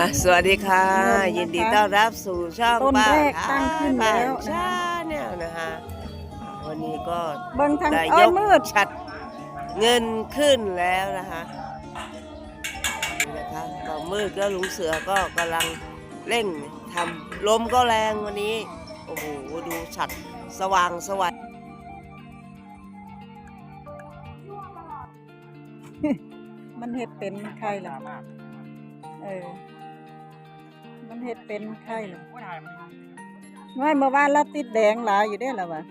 อะสวัสดีค่ะเงินนะคะยินดีต้อนรับสู่ช่องต้นป้าแรกตั้งขึ้นแล้วนะคะชาแนลนะคะอะวันนี้ก็เบิ่งทางได้อ้อยกมืดชัดเงินขึ้นแล้วนะคะนี่นะคะก็มืดก็ลุงเสือก็กำลังเร่งทำลมก็แรงวันนี้ โอ้โห ดูชัดสว่างสวัยมันเห็ดเป็นใครล่ะเออมัน เห็ดเป็นใครล่ะไม่เมื่อวานเราติดแดงหลายอยู่ได้หรอวะ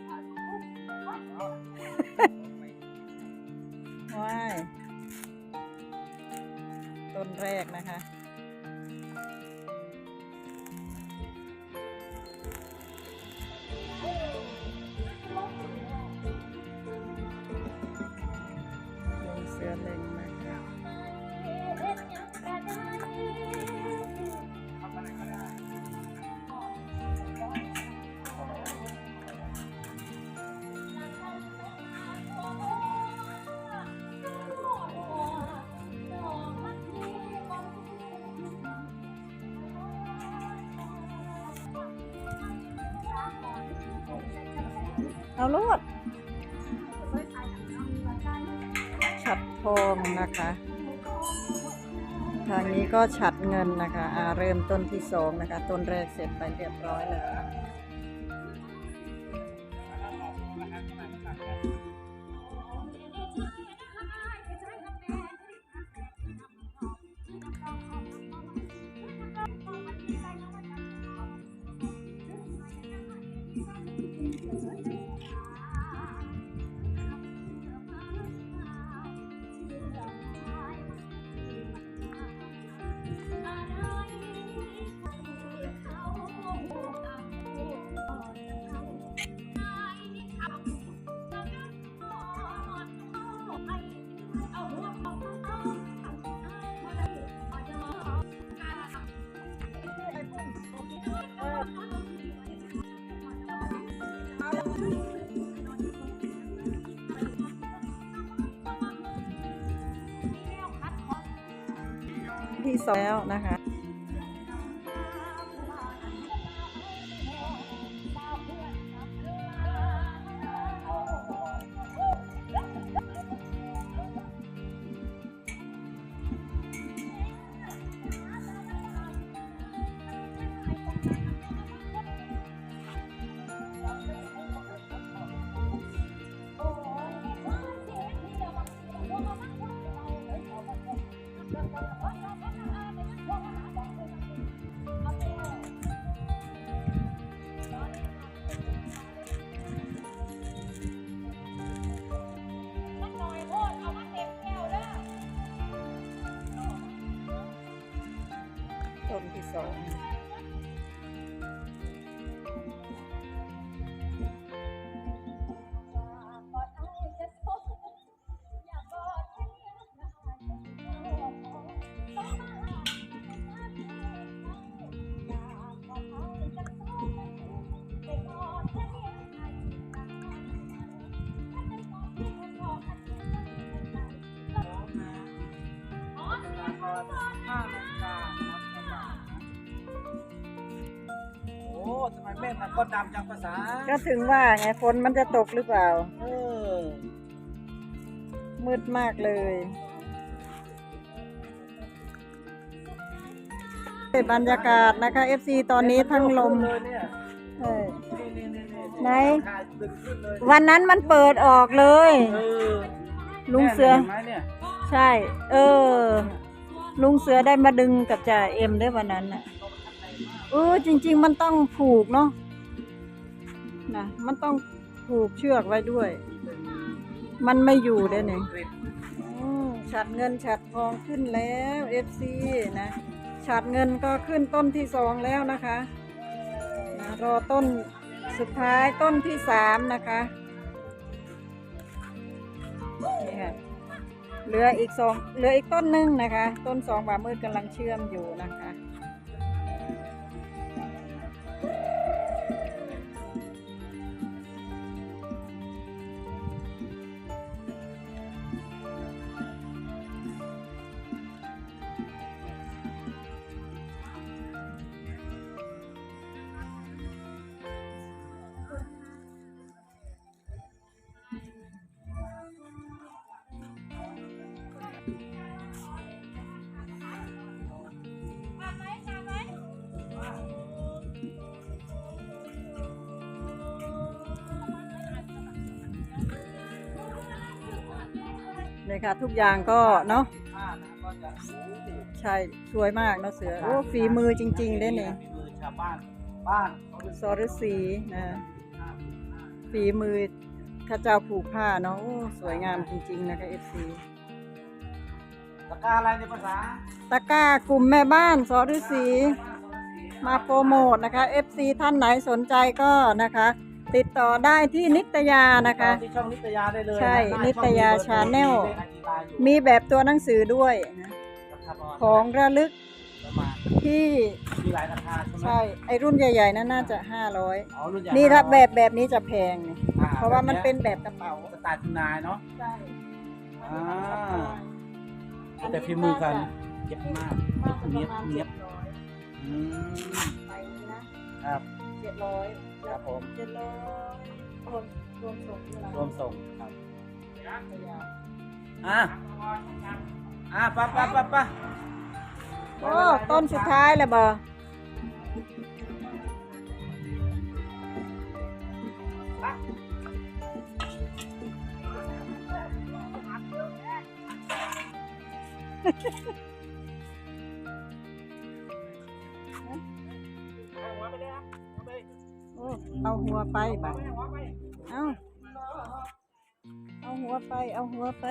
เอาลวดฉัดทองนะคะ ทางนี้ก็ฉัดเงินนะคะ เริ่มต้นที่สองนะคะ ต้นแรกเสร็จไปเรียบร้อยแล้ว สองแล้วนะคะ แม่มันก็ดำจังภาษา ก็ถึงว่าไงฝนมันจะตกหรือเปล่า เออ มืดมากเลยบรรยากาศนะคะ FC ตอนนี้ทั้งลมเลยเนี่ยเออนี่นี่นี่นี่ไหนขาดึงขึ้นเลยวันนั้นมันเปิดออกเลยเออลุงเสือแม่ห็นไหมเนี่ยใช่ เออ ลุงเสือได้มาดึงกับจ่าเอ็มด้วยวันนั้นน่ะ เออจริง ๆ มันต้องผูกเนาะนะมันต้องผูกเชือกไว้ด้วย มันไม่อยู่ได้เนี่ยกริบฉัดเงินฉัดทองขึ้นแล้วเอฟซีนะฉัดเงินก็ขึ้นต้นที่สองแล้วนะคะนะรอต้นสุดท้ายต้นที่สามนะคะนี่ค่ะเหลืออีกสองเหลืออีกต้นหนึ่งนะคะ ต้นสองบามืดกำลังเชื่อมอยู่นะคะ เนี่ยค่ะ ทุกอย่างก็เนาะผ้านะก็จะโอ้โหใช่สวยมากเนาะเสือโอ้ฝีมือจริงๆเด้เนี่ยฝีมือชาวบ้านบ้านสรสีนะฝีมือข้าเจ้าผูกผ้าเนาะโอ้สวยงามจริงๆนะคะเอฟซีตะกร้าอะไรในภาษาตะกร้ากลุ่มแม่บ้านสรสีมาโปรโมทนะคะ FC ท่านไหนสนใจก็นะคะ ติดต่อได้ที่นิตยานะคะ ที่ช่องนิตยาได้เลยใช่ะนิตยา Channel มีเลข ID ไลน์อยู่มีแบบตัวหนังสือด้วยนะราคาประมาณของระลึกประมาณที่มีหลายราคาใช่ไหมใช่ไอรุ่นใหญ่ ๆนั้นน่าจะอ๋อรุ่นใหญ่500นี่ถ้าแบบแบบนี้จะแพงนี่อ่เพราะว่ามันเป็นแบบกระเป๋าสไตล์คุณนายเนาะ ใช่อ่า แต่ฝีมือกันเย็บมาก น่าจะประเนียบมาณเนียบ 700อืมไปนี้นะครับ 700 ครับผม700รวมรวมส่งเท่าไหรวมส่งครับนิตยาอะอะไปะปะปะปะโอ้ต้นสุดท้ายเลยบ่ เอาหัวไปบ่เอาเอาหัวไป เอาหัวไป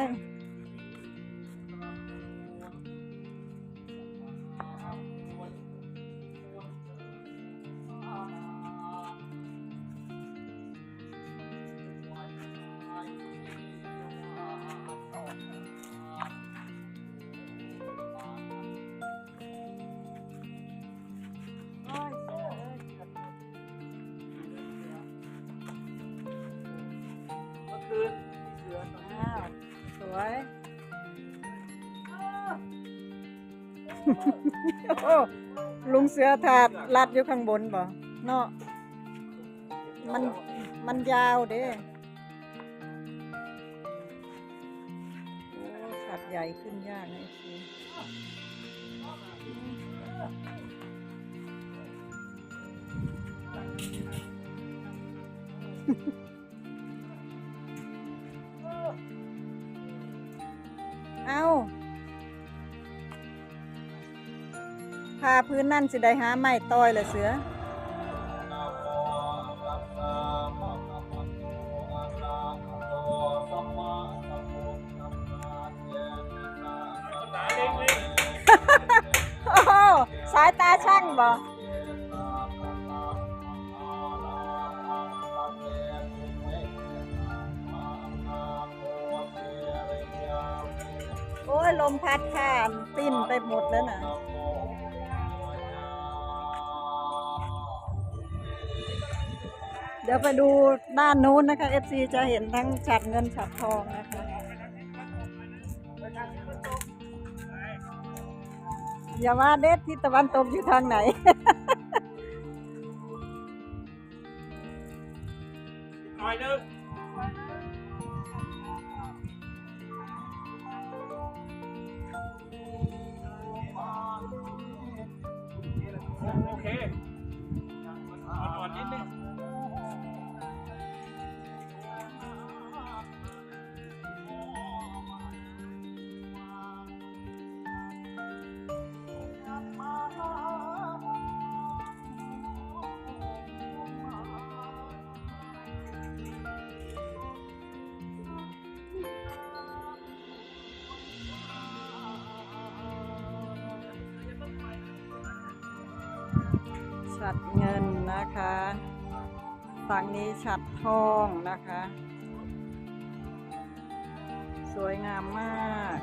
โอ้ลุงเสือถาดลัดอยู่ข้างบนบ่เนาะมันมันยาวเด้โอ้ฉัดใหญ่ขึ้นยากนะสิเพาพื้นนั่นสิได้หาไม้ต้อยเลยเสือโอ้โหสายตาช่างบ่โอ้ยลมพัดข้ามปิ้นไปหมดแล้วน่ะ เดี๋ยวไปดูด้านนู้นนะคะ FC จะเห็นทั้งฉัดเงินฉัดทองนะคะอย่าว่าเด็ดที่ตะวันตกอยู่ทางไหนหน่ ฉัดเงินนะคะฝั่งนี้ฉัดทองนะคะ สวยงามมาก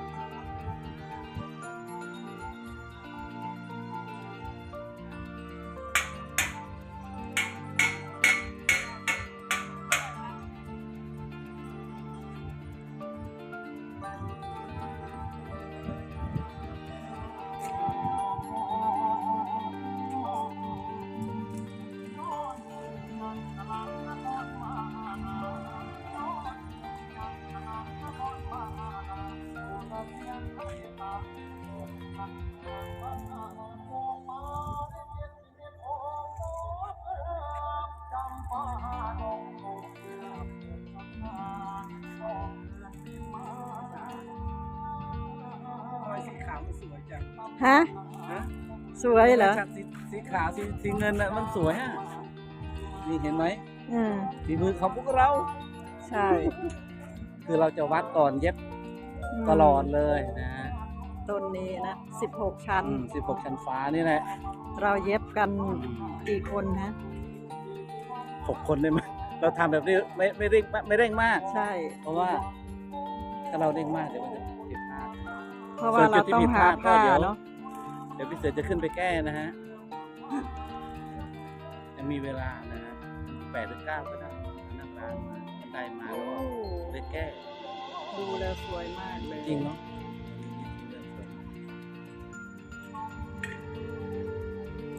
ฮะฮะ สวยเหรอจากสีสีขาวสีสีเงินน่ะมันสวยฮะนี่เห็นไหมอืม ฝีมือของพวกเรา ใช่คือเราจะวัดก่อนเย็บมตลอดเลยนะฮะต้นนี้นะสิบหกชั้น สิบหกชั้นฟ้านี่แหละเราเย็บกันอืมกี่คนฮะ หกคนได้ไหมเราทำแบบนี้ไม่ไม่เร่งไม่เร่งมาก ใช่ เพราะว่า ถ้าเราเร่งมากเดี๋ยวมันจะผิดพลาด เพราะว่าเราต้องหาผ้าส่วนจุดที่ผิดพลาดก็เดี๋ยว เนาะ เดี๋ยวพี่เสือจะขึ้นไปแก้นะฮะยังมีเวลานะฮะแปดหรือเก้าก็ได้นั่งตามมาบันไดมาแล้วก็ไปแก้ดูแล้วสวยมากเลยจริงเนาะ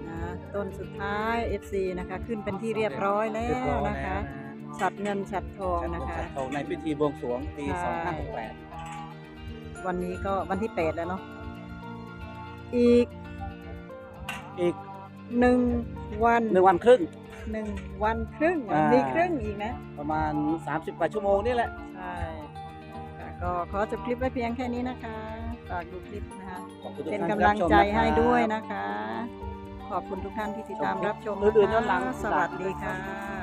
นะต้นสุดท้าย FC นะคะ ขึ้นเป็นที่เรียบร้อยแล้เรียบร้วอยนะแล้วคะนะฉัดเงินฉัดทองจัดนะของคะจัดของในพิธีบวงสรวงปีใช่2568วันนี้ก็วันที่แปดแล้วเนาะ อีกอีกหนึ่งวันหนึ่งวันครึ่งหนึ่งวันครึ่งอ่ามี มีครึ่งอีกนะ ประมาณ 30กว่าชั่วโมงนี่แหละ ใช่ค่ะก็ขอจบคลิปไว้เพียงแค่นี้นะคะฝากดูคลิปนะคะ ขอบคุณทุกเป็นท่านกำลังรับชมใจนะครับให้ด้วยนะคะ ขอบคุณทุกท่านที่ติดตามรับชมอื่นๆย้อนหลัง สวัสดีค่ะ